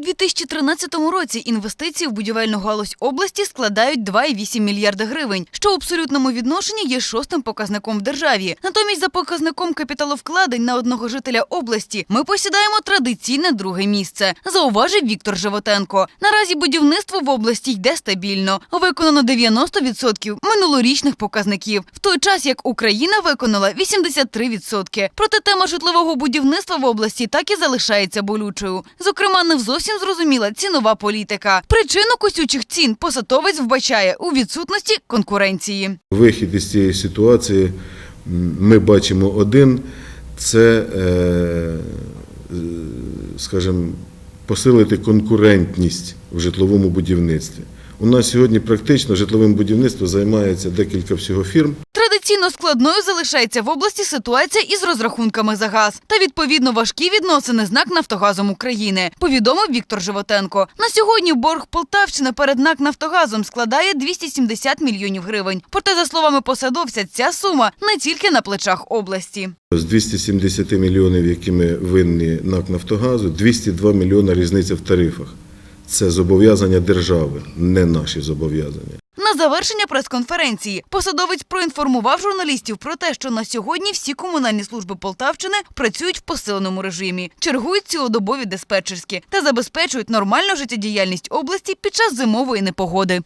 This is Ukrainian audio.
2013 році інвестиції в будівельну галузь області складають 2,8 мільярда гривень, що в абсолютному відношенні є шостим показником в державі. Натомість за показником капіталовкладень на одного жителя області ми посідаємо традиційне друге місце, зауважив Віктор Животенко. Наразі будівництво в області йде стабільно. Виконано 90% минулорічних показників, в той час як Україна виконала 83%. Проте тема житлового будівництва в області так і залишається болючою. Зокрема, не в зовсім зрозуміла цінова політика. Причину косючих цін посадовець вбачає у відсутності конкуренції. Вихід із цієї ситуації ми бачимо один це, е, скажімо, посилити конкурентність в житловому будівництві. У нас сьогодні практично житловим будівництвом займається декілька всього фірм. Традиційно складною залишається в області ситуація із розрахунками за газ та відповідно важкі відносини з НАК Нафтогазом України, повідомив Віктор Животенко. На сьогодні борг Полтавщини перед НАК Нафтогазом складає 270 мільйонів гривень. Проте, за словами посадовця, ця сума не тільки на плечах області. З 270 мільйонів, які ми винні НАК Нафтогазу, 202 мільйони різниця в тарифах. Це зобов'язання держави, не наші зобов'язання. На завершення прес-конференції посадовець проінформував журналістів про те, що на сьогодні всі комунальні служби Полтавщини працюють в посиленому режимі, чергують цілодобові диспетчерські та забезпечують нормальну життєдіяльність області під час зимової непогоди.